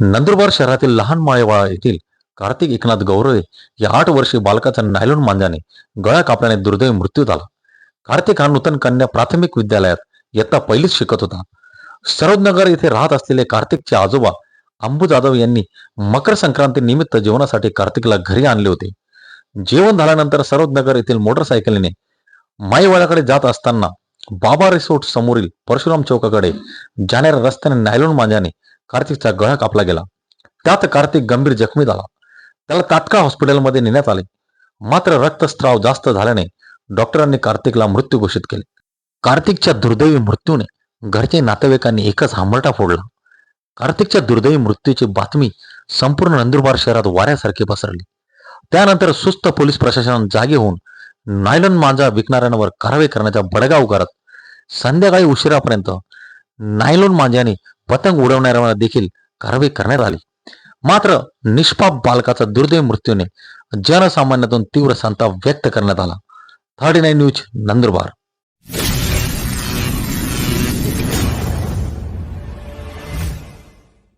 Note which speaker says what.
Speaker 1: नंदुरबार शहरातील लहान माळेवाळा येथील कार्तिक एकनाथ गौरवे या आठ वर्षी बालकाचा नायलॉन मांजाने गळा कापल्याने दुर्दैवी मृत्यू झाला. कार्तिक हा नूतन कन्या प्राथमिक विद्यालयात इयत्ता पहिलीच शिकत होता. सरोदनगर येथे राहत असलेले कार्तिकचे आजोबा अंबू जाधव यांनी मकर संक्रांती निमित्त जेवणासाठी कार्तिकला घरी आणले होते. जेवण झाल्यानंतर सरोदनगर येथील मोटरसायकलीने माईवाड्याकडे जात असताना बाबा रिसोर्ट समोरील परशुराम चौकाकडे जाणाऱ्या रस्त्याने नायलॉन मांजाने कार्तिकचा गळा कापला गेला. त्यात कार्तिक गंभीर जखमी झाला. त्याला तात्काळ हॉस्पिटलमध्ये नेण्यात आले. मात्र रक्तस्त्राव जास्त झाल्याने डॉक्टरांनी कार्तिकला मृत्यू घोषित केले. कार्तिकच्या दुर्दैवी मृत्यूने घरचे नातेवाईकांनी एकच हांबरटा फोडला. कार्तिकच्या दुर्दैवी मृत्यूची बातमी संपूर्ण नंदुरबार शहरात वाऱ्यासारखी पसरली. त्यानंतर सुस्त पोलीस प्रशासन जागे होऊन नायलॉन मांजा विकणाऱ्यांवर कारवाई करण्याचा बडगाव करत संध्याकाळी उशिरापर्यंत नायलॉन मांजाने पतंग उडवणाऱ्यांना देखील कारवाई करण्यात आली. मात्र निष्पाप बालकाचा दुर्दैव मृत्यूने जनसामान्यातून तीव्र संताप व्यक्त करण्यात आला. Thirty nine news Nandurbar.